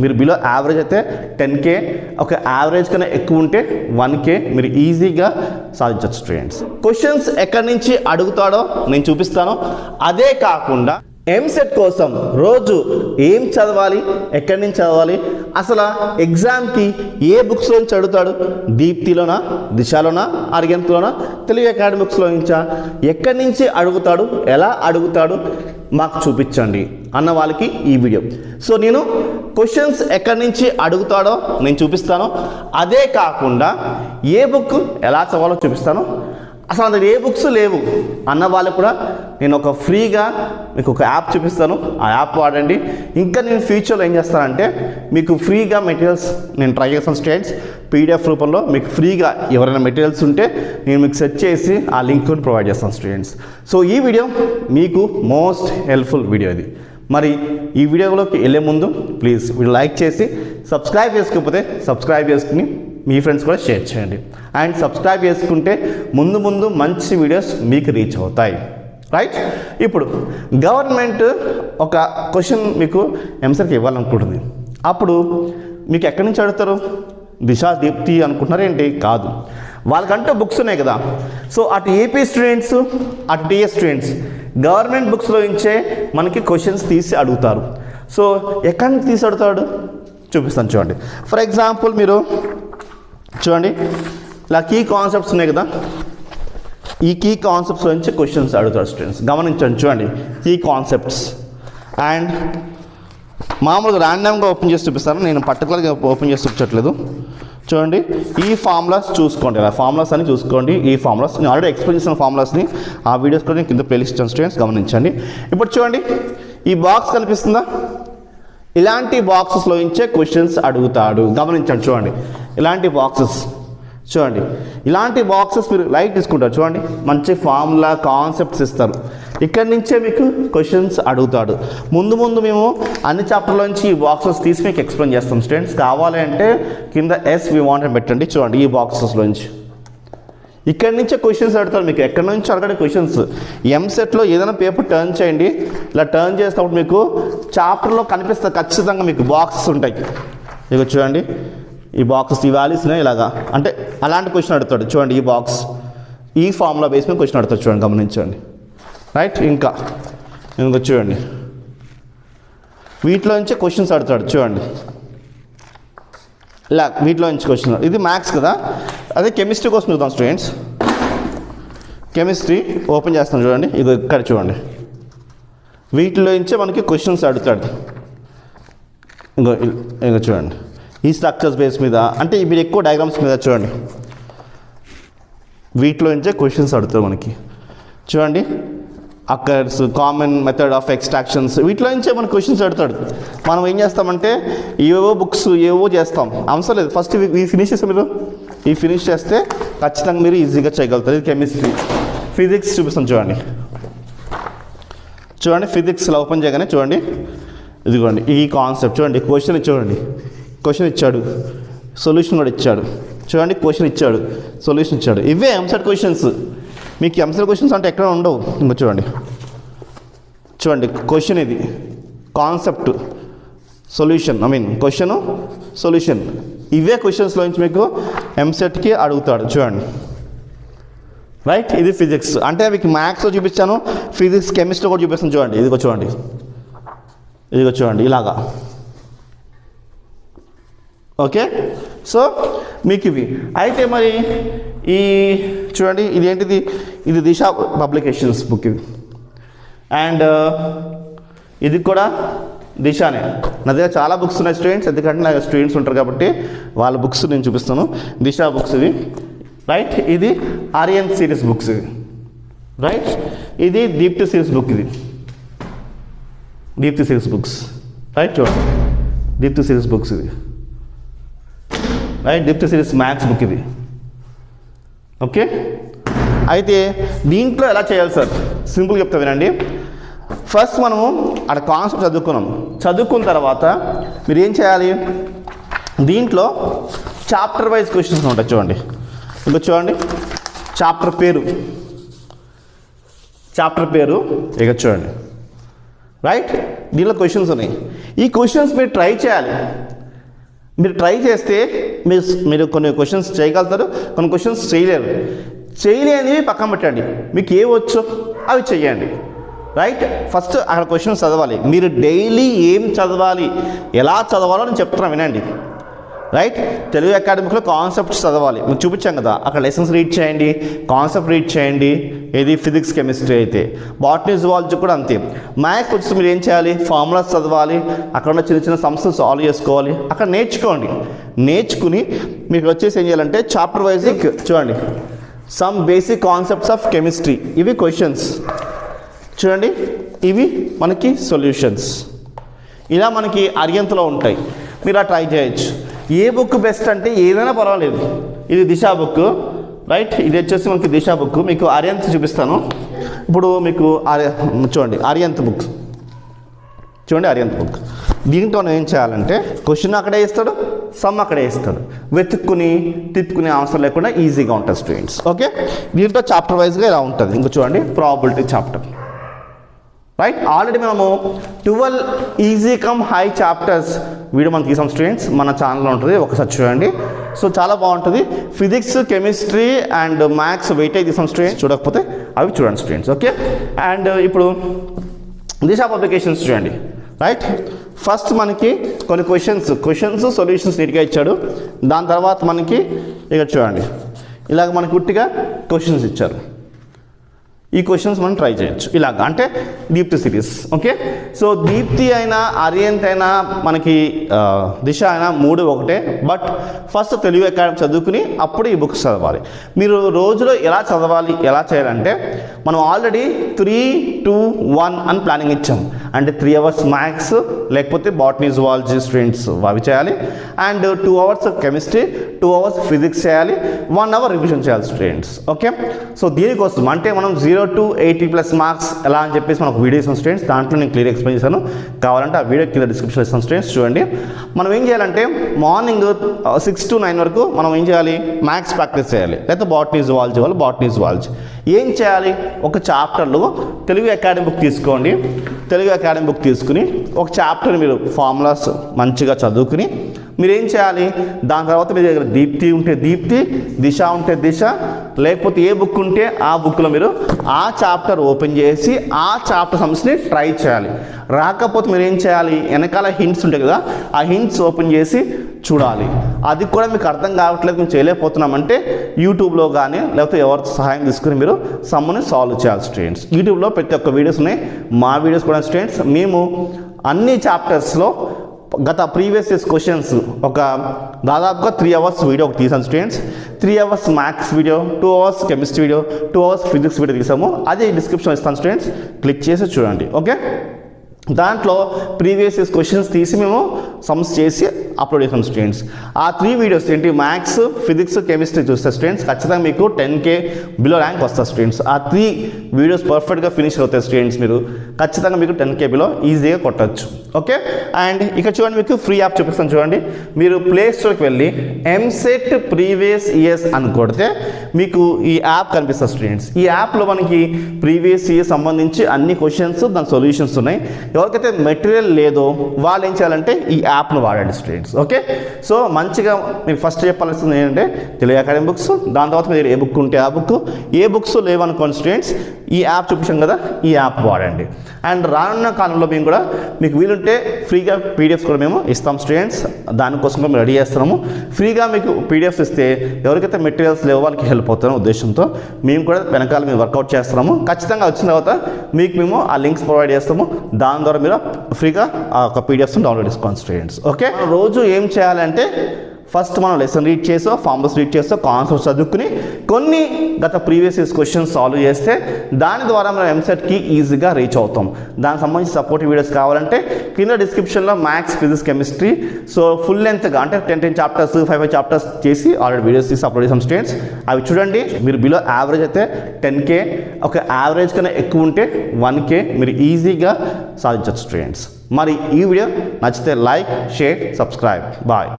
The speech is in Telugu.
మీరు బిలో యావరేజ్ అయితే టెన్ కే ఒక యావరేజ్ కన్నా ఎక్కువ ఉంటే వన్ కే మీరు ఈజీగా సాధించవచ్చు స్టూడెంట్స్ క్వశ్చన్స్ ఎక్కడి నుంచి అడుగుతాడో నేను చూపిస్తాను. అదే కాకుండా ఎంసెట్ కోసం రోజు ఏం చదవాలి ఎక్కడి నుంచి చదవాలి అసలు ఎగ్జామ్కి ఏ బుక్స్లో నుంచి అడుగుతాడు దీప్తిలోనా దిశలోనా అరిగంతులోనా తెలుగు అకాడమిక్స్లో నుంచా ఎక్కడి నుంచి అడుగుతాడు ఎలా అడుగుతాడు మాకు చూపించండి. అన్న వాళ్ళకి ఈ వీడియో సో నేను క్వశ్చన్స్ ఎక్కడి నుంచి అడుగుతాడో నేను చూపిస్తాను. అదే కాకుండా ఏ బుక్ ఎలా చదవాలో చూపిస్తాను. అసలు అందులో ఏ బుక్స్ లేవు అన్న వాళ్ళకు కూడా నేను ఒక ఫ్రీగా మీకు ఒక యాప్ చూపిస్తాను. ఆ యాప్ వాడండి. ఇంకా నేను ఫ్యూచర్లో ఏం చేస్తానంటే మీకు ఫ్రీగా మెటీరియల్స్ నేను ట్రై చేస్తాను స్టూడెంట్స్ పీడిఎఫ్ రూపంలో మీకు ఫ్రీగా ఎవరైనా మెటీరియల్స్ ఉంటే నేను మీకు సెర్చ్ చేసి ఆ లింక్ను ప్రొవైడ్ చేస్తాను స్టూడెంట్స్ సో ఈ వీడియో మీకు మోస్ట్ హెల్ప్ఫుల్ వీడియో ఇది. మరి ఈ వీడియోలోకి వెళ్ళే ముందు ప్లీజ్ వీడియో లైక్ చేసి సబ్స్క్రైబ్ చేసుకోకపోతే సబ్స్క్రైబ్ చేసుకుని మీ ఫ్రెండ్స్ కూడా షేర్ చేయండి. అండ్ సబ్స్క్రైబ్ చేసుకుంటే ముందు ముందు మంచి వీడియోస్ మీకు రీచ్ అవుతాయి. రైట్ ఇప్పుడు గవర్నమెంట్ ఒక క్వశ్చన్ మీకు ఎంసర్కి ఇవ్వాలనుకుంటుంది. అప్పుడు మీకు ఎక్కడి నుంచి అడుగుతారు? దిశా దీప్తి అనుకుంటున్నారు ఏంటి? కాదు. వాళ్ళకంటే బుక్స్ ఉన్నాయి కదా. సో అటు ఏపీ స్టూడెంట్స్ అటు టీఎస్ స్టూడెంట్స్ గవర్నమెంట్ బుక్స్లో ఇచ్చే మనకి క్వశ్చన్స్ తీసి అడుగుతారు. సో ఎక్కడి నుంచి తీసి అడుగుతాడు? చూపిస్తాను చూడండి. ఫర్ ఎగ్జాంపుల్ మీరు చూడండి. ఇలా కీ కాన్సెప్ట్స్ ఉన్నాయి కదా? ఈ కీ కాన్సెప్ట్స్ నుంచి క్వశ్చన్స్ అడుగుతారు స్టూడెంట్స్ గమనించండి చూడండి. కీ కాన్సెప్ట్స్ అండ్ మామూలుగా ర్యాండమ్గా ఓపెన్ చేసి చూపిస్తాను. నేను పర్టికులర్గా ఓపెన్ చేసి చూపించట్లేదు. చూడండి ఈ ఫార్ములాస్ చూసుకోండి అలా. ఫార్ములాస్ అని చూసుకోండి ఈ ఫార్ములాస్ నేను ఆల్రెడీ ఎక్స్ప్లెయిన్ చేసిన ఫార్ములాస్ని ఆ వీడియోస్ కూడా నేను కింద ప్లేలిస్ట్ ఇచ్చాను స్టూడెంట్స్ గమనించండి. ఇప్పుడు చూడండి ఈ బాక్స్ కనిపిస్తుందా? ఇలాంటి బాక్సెస్లో ఇచ్చే క్వశ్చన్స్ అడుగుతాడు. గమనించండి చూడండి. ఇలాంటి బాక్సెస్ చూడండి ఇలాంటి బాక్సెస్ మీరు లైట్ తీసుకుంటారు. చూడండి మంచి ఫార్ములా కాన్సెప్ట్స్ ఇస్తారు. ఇక్కడి నుంచే మీకు క్వశ్చన్స్ అడుగుతాడు. ముందు ముందు మేము అన్ని చాప్టర్ల నుంచి ఈ బాక్సెస్ తీసి మీకు ఎక్స్ప్లెయిన్ చేస్తాం. స్టూడెంట్స్ కావాలి అంటే కింద ఎస్ వి వాంట్ అని పెట్టండి. చూడండి ఈ బాక్సెస్లోంచి ఇక్కడి నుంచే క్వశ్చన్స్ అడుగుతారు మీకు. ఎక్కడి నుంచి అడగడే క్వశ్చన్స్ ఎంసెట్లో ఏదైనా పేపర్ టర్న్ చేయండి. ఇలా టర్న్ చేసినప్పుడు మీకు చాప్టర్లో కనిపిస్తుంది ఖచ్చితంగా మీకు బాక్సెస్ ఉంటాయి. ఇక చూడండి. ఈ బాక్సెస్ ఈ వాల్యూస్నే ఇలాగా. అంటే అలాంటి క్వశ్చన్ అడుగుతాడు. చూడండి ఈ బాక్స్ ఈ ఫార్ములా బేస్ మీద క్వశ్చన్ అడుగుతాడు. చూడండి గమనించండి. రైట్ ఇంకా. ఇంకా చూడండి. వీటిలో నుంచే క్వశ్చన్స్ అడుగుతాడు చూడండి. ఇలా వీటిలో నుంచి క్వశ్చన్ ఇది మ్యాథ్స్ కదా? అదే కెమిస్ట్రీ కోసం చూద్దాం స్టూడెంట్స్ కెమిస్ట్రీ ఓపెన్ చేస్తాను చూడండి. ఇది ఇక్కడ చూడండి. వీటిలోంచే మనకి క్వశ్చన్స్ అడుగుతాడు ఇంకో ఇంకో చూడండి. ఈ స్ట్రక్చర్స్ బేస్ మీద అంటే మీరు ఎక్కువ డయాగ్రామ్స్ మీద చూడండి. వీటిలోంచే క్వశ్చన్స్ అడుగుతారు మనకి. చూడండి. Occurs common method of extractions వీటిలో నుంచే మన క్వశ్చన్స్ పెడతాడు. మనం ఏం చేస్తామంటే ఏవో బుక్స్ ఏవో చేస్తాం. అవసరం లేదు. ఫస్ట్ ఈ ఫినిష్ చేస్తే మీరు? ఈ ఫినిష్ చేస్తే ఖచ్చితంగా మీరు ఈజీగా చేయగలుగుతారు. ఇది కెమిస్ట్రీ ఫిజిక్స్ చూపిస్తాం చూడండి. చూడండి ఫిజిక్స్లో ఓపెన్ చేయగానే చూడండి. ఇదిగోండి ఈ కాన్సెప్ట్ చూడండి క్వశ్చన్ చూడండి. క్వశ్చన్ ఇచ్చాడు. సొల్యూషన్ కూడా ఇచ్చాడు. చూడండి క్వశ్చన్ ఇచ్చాడు. సొల్యూషన్ ఇచ్చాడు. ఇవే ఎంసెట్ క్వశ్చన్స్ మీకు ఎంసెల్ క్వశ్చన్స్ అంటే ఎక్కడ ఉండవు. ఇంకో చూడండి. చూడండి క్వశ్చన్ ఇది. Concept solution I mean question solution ఇవే క్వశ్చన్స్లో నుంచి మీకు ఎంసెట్కి అడుగుతాడు. చూడండి. రైట్ ఇది ఫిజిక్స్ అంటే మీకు మ్యాథ్స్లో చూపించాను ఫిజిక్స్ కెమిస్ట్రీ కూడా చూపిస్తాను. చూడండి ఇదిగో చూడండి. ఇదిగో చూడండి ఇలాగా. ఓకే సో మీకు ఇవి. అయితే మరి ఈ చూడండి ఇది ఏంటిది ఇది దిశ పబ్లికేషన్స్ బుక్ ఇది. అండ్ ఇది కూడా దిశానే. నా దగ్గర చాలా బుక్స్ ఉన్నాయి స్టూడెంట్స్ ఎందుకంటే నా స్టూడెంట్స్ ఉంటారు కాబట్టి వాళ్ళ బుక్స్ నేను చూపిస్తాను. దిశ బుక్స్ ఇవి. రైట్? ఇది ఆర్యన్ సిరీస్ బుక్స్ ఇవి. రైట్? ఇది దీప్తి సిరీస్ బుక్ ఇది. Deepti series books. రైట్ చూడండి. దీప్తి సిరీస్ బుక్స్ ఇది right? Deepti series maths book ఇది. ఓకే? అయితే దీంట్లో ఎలా చేయాలి సార్? సింపుల్ చెప్తా వినండి. ఫస్ట్ మనము అక్కడ కాన్సెప్ట్ చదువుకున్నాం. చదువుకున్న తర్వాత మీరు ఏం చేయాలి? దీంట్లో చాప్టర్ వైజ్ క్వశ్చన్స్ ఉంటాయి చూడండి. ఇంకా చూడండి. చాప్టర్ పేరు. చాప్టర్ పేరు. ఇక చూడండి. రైట్ దీనిలో క్వశ్చన్స్ ఉన్నాయి. ఈ క్వశ్చన్స్ మీరు ట్రై చేయాలి. మీరు ట్రై చేస్తే మీరు మీరు కొన్ని క్వశ్చన్స్ చేయగలుగుతారు కొన్ని క్వశ్చన్స్ చేయలేరు. చేయలేనివి పక్కన పెట్టండి. మీకు ఏ వచ్చో అవి చేయండి. రైట్ ఫస్ట్ అక్కడ క్వశ్చన్స్ చదవాలి. మీరు డైలీ ఏం చదవాలి ఎలా చదవాలో నేను చెప్తున్నాను వినండి. రైట్ తెలుగు అకాడమిక్లో కాన్సెప్ట్స్ చదవాలి. మీకు చూపించాం కదా. అక్కడ లెసన్స్ రీడ్ చేయండి. కాన్సెప్ట్ రీడ్ చేయండి. ఏది? ఫిజిక్స్ కెమిస్ట్రీ అయితే. బాటనీ జువాలజీ కూడా అంతే. మ్యాథ్స్ వచ్చి మీరు ఏం చేయాలి? ఫార్ములాస్ చదవాలి. అక్కడ ఉన్న చిన్న చిన్న సమస్యలు సాల్వ్ చేసుకోవాలి. అక్కడ నేర్చుకోండి. నేర్చుకుని మీకు వచ్చేసి ఏం చేయాలంటే చాప్టర్ వైజ్ చూడండి. Some basic concepts of chemistry ఇవి క్వశ్చన్స్ చూడండి. ఇవి మనకి సొల్యూషన్స్ ఇలా మనకి అర్యంతలో ఉంటాయి. మీరు ఆ ట్రై చేయొచ్చు. ఏ బుక్ బెస్ట్ అంటే ఏదైనా పర్వాలేదు. ఇది దిశా బుక్ రైట్? ఇది వచ్చేసి మనకి దిశా బుక్. మీకు ఆర్యంత్ చూపిస్తాను. ఇప్పుడు మీకు ఆర్య చూడండి ఆర్యంత్ బుక్. చూడండి ఆర్యంత్ బుక్. దీంట్లో ఏం చేయాలంటే క్వశ్చన్ అక్కడే ఇస్తాడు సమ్ అక్కడే ఇస్తాడు. వెతుక్కుని తిప్పుకునే అవసరం లేకుండా ఈజీగా ఉంటుంది స్టూడెంట్స్. ఓకే? దీంట్లో చాప్టర్ వైజ్గా ఇలా ఉంటుంది. ఇంకా చూడండి ప్రాబిలిటీ చాప్టర్. రైట్ ఆల్రెడీ మనము twelve easy come high chapters video మనం తీసాం స్టూడెంట్స్ మన ఛానల్లో ఉంటుంది. ఒకసారి చూడండి. సో చాలా బాగుంటుంది. Physics chemistry and maths weightage తీసాం స్టూడెంట్స్ చూడకపోతే అవి చూడండి స్టూడెంట్స్ ఓకే అండ్ ఇప్పుడు దిశా పబ్లికేషన్స్ చూడండి. రైట్ ఫస్ట్ మనకి కొన్ని క్వశ్చన్స్ క్వశ్చన్స్ సొల్యూషన్స్ నీట్గా ఇచ్చాడు. దాని తర్వాత మనకి ఇక్కడ చూడండి. ఇలాగ మనకి గుట్టిగా క్వశ్చన్స్ ఇచ్చారు. ఈ క్వశ్చన్స్ మనం ట్రై చేయొచ్చు. ఇలాగ అంటే Deepti series okay? So Deepti అయినా అరియంత్ అయినా మనకి దిశ అయినా మూడు ఒకటే బట్ ఫస్ట్ తెలుగు అకాడమీ చదువుకుని అప్పుడు ఈ బుక్స్ చదవాలి. మీరు రోజులో ఎలా చదవాలి ఎలా చేయాలంటే మనం ఆల్రెడీ త్రీ టూ వన్ అని ప్లానింగ్ ఇచ్చాం. అంటే త్రీ అవర్స్ మ్యాథ్స్ లేకపోతే బాటనీ జువాలజీ స్టూడెంట్స్ అవి చేయాలి. And two hours chemistry two hours physics చేయాలి. వన్ అవర్ రివిజన్ చేయాలి స్టూడెంట్స్ ఓకే? సో దీనికోసం అంటే మనం zero to eighty plus marks ఎలా అని చెప్పేసి మనకు వీడియో ఇస్తాం స్టూడెంట్స్ దాంట్లో నేను క్లియర్ ఎక్స్ప్లెయిన్ చేశాను. కావాలంటే ఆ వీడియో కింద డిస్క్రిప్షన్ ఇస్తాను స్టూడెంట్స్ చూడండి. మనం ఏం చేయాలంటే మార్నింగ్ సిక్స్ టు నైన్ వరకు మనం ఏం చేయాలి? మ్యాథ్స్ ప్రాక్టీస్ చేయాలి. లేకపోతే బాటనీ జువాలజీ వాళ్ళు బాటనీ జువాలజీ ఏం చేయాలి? ఒక చాప్టర్లో తెలుగు అకాడమీ బుక్ తీసుకోండి. తెలుగు అకాడమీ బుక్ తీసుకుని ఒక చాప్టర్ మీరు ఫార్ములాస్ మంచిగా చదువుకుని మీరు ఏం చేయాలి? దాని తర్వాత మీ దగ్గర దీప్తి ఉంటే దీప్తి దిశ ఉంటే దిశ లేకపోతే ఏ బుక్ ఉంటే ఆ బుక్లో మీరు ఆ చాప్టర్ ఓపెన్ చేసి ఆ చాప్టర్ సమ్స్ని ట్రై చేయాలి. రాకపోతే మీరు ఏం చేయాలి? వెనకాల హింట్స్ ఉంటాయి కదా ఆ హింట్స్ ఓపెన్ చేసి చూడాలి. అది కూడా మీకు అర్థం కావట్లేదు మేము చేయలేకపోతున్నామంటే యూట్యూబ్లో కానీ లేకపోతే ఎవరి సహాయం తీసుకుని మీరు సమ్ముని సాల్వ్ చేయాలి స్టూడెంట్స్ యూట్యూబ్లో ప్రతి ఒక్క వీడియోస్ ఉన్నాయి. మా వీడియోస్ కూడా స్టూడెంట్స్ మేము అన్ని చాప్టర్స్లో గత ప్రీవియస్ ఇయర్స్ క్వశ్చన్స్ ఒక దాదాపుగా త్రీ అవర్స్ వీడియో ఒకటి తీసాను students three hours maths video two hours chemistry video two hours physics video తీసాము. అదే డిస్క్రిప్షన్ ఇస్తాను స్టూడెంట్స్ క్లిక్ చేసి చూడండి ఓకే దాంట్లో ప్రీవియస్ ఇయర్స్ క్వశ్చన్స్ తీసి మేము సమ్స్ చేసి అప్లోడ్ చేసాం స్టూడెంట్స్. ఆ త్రీ వీడియోస్ ఏంటి? మ్యాథ్స్ ఫిజిక్స్ కెమిస్ట్రీ చూస్తే స్టూడెంట్స్ ఖచ్చితంగా మీకు టెన్ కే బిలో ర్యాంక్ వస్తారు స్టూడెంట్స్. ఆ త్రీ వీడియోస్ పర్ఫెక్ట్గా ఫినిష్ అవుతాయి స్టూడెంట్స్ మీరు. ఖచ్చితంగా మీకు టెన్ కే బిలో ఈజీగా కొట్టచ్చు. ఓకే అండ్ ఇక్కడ చూడండి మీకు ఫ్రీ యాప్ చూపిస్తాను చూడండి. మీరు ప్లే స్టోర్కి వెళ్ళి ఎంసెట్ ప్రీవియస్ ఇయర్స్ అని కొడితే మీకు ఈ యాప్ కనిపిస్తుంది స్టూడెంట్స్. ఈ యాప్లో మనకి ప్రీవియస్ ఇయర్ సంబంధించి అన్ని క్వశ్చన్స్ దాని సొల్యూషన్స్ ఉన్నాయి. ఎవరికైతే మెటీరియల్ లేదో వాళ్ళు ఏం చేయాలంటే ఈ యాప్ను వాడండి స్టూడెంట్స్ ఓకే సో మంచిగా మీరు ఫస్ట్ చెప్పాల్సింది ఏంటంటే తెలుగు అకాడమీ బుక్స్ దాని తర్వాత మీరు ఏ బుక్ ఉంటే ఆ బుక్ ఏ బుక్స్ లేవనుకోండి స్టూడెంట్స్ ఈ యాప్ చూపించాం కదా ఈ యాప్ వాడండి. అండ్ రానున్న కాలంలో మేము కూడా మీకు వీలుంటే ఫ్రీగా పీడిఎఫ్స్ కూడా మేము ఇస్తాం స్టూడెంట్స్ దానికోసం కూడా మేము రెడీ చేస్తున్నాము. ఫ్రీగా మీకు పీడిఎఫ్స్ ఇస్తే ఎవరికైతే మెటీరియల్స్ లేవో వాళ్ళకి హెల్ప్ అవుతారో ఉద్దేశంతో మేము కూడా వెనకాల మేము వర్కౌట్ చేస్తున్నాము. ఖచ్చితంగా వచ్చిన తర్వాత మీకు మేము ఆ లింక్స్ ప్రొవైడ్ చేస్తాము. దాని ద్వారా మీరు ఫ్రీగా ఆ యొక్క పీడిఎఫ్స్ డౌన్లోడ్ చేసుకోండి స్టూడెంట్స్ ఓకే రోజు ఏం చేయాలంటే ఫస్ట్ మనం లెసన్ రీడ్ చేసో ఫార్మర్స్ రీడ్ చేసో కాన్సెప్ట్స్ చదువుకుని కొన్ని గత ప్రీవియస్ ఇయర్స్ క్వశ్చన్స్ సాల్వ్ చేస్తే దాని ద్వారా మనం ఎంసెట్కి ఈజీగా రీచ్ అవుతాం. దానికి సంబంధించి సపోర్టివ్ వీడియోస్ కావాలంటే కింద డిస్క్రిప్షన్లో maths physics chemistry so full లెంత్గా అంటే ten ten chapters five five chapters చేసి ఆల్రెడీ వీడియోస్ తీసి అప్లోడ్ చేసాం స్టూడెంట్స్ అవి చూడండి మీరు బిలో యావరేజ్ అయితే టెన్ కే ఒక యావరేజ్ కన్నా ఎక్కువ ఉంటే వన్ కే మీరు ఈజీగా సాధించవచ్చు స్టూడెంట్స్ మరి ఈ వీడియో నచ్చితే లైక్ షేర్ సబ్స్క్రైబ్ బాయ్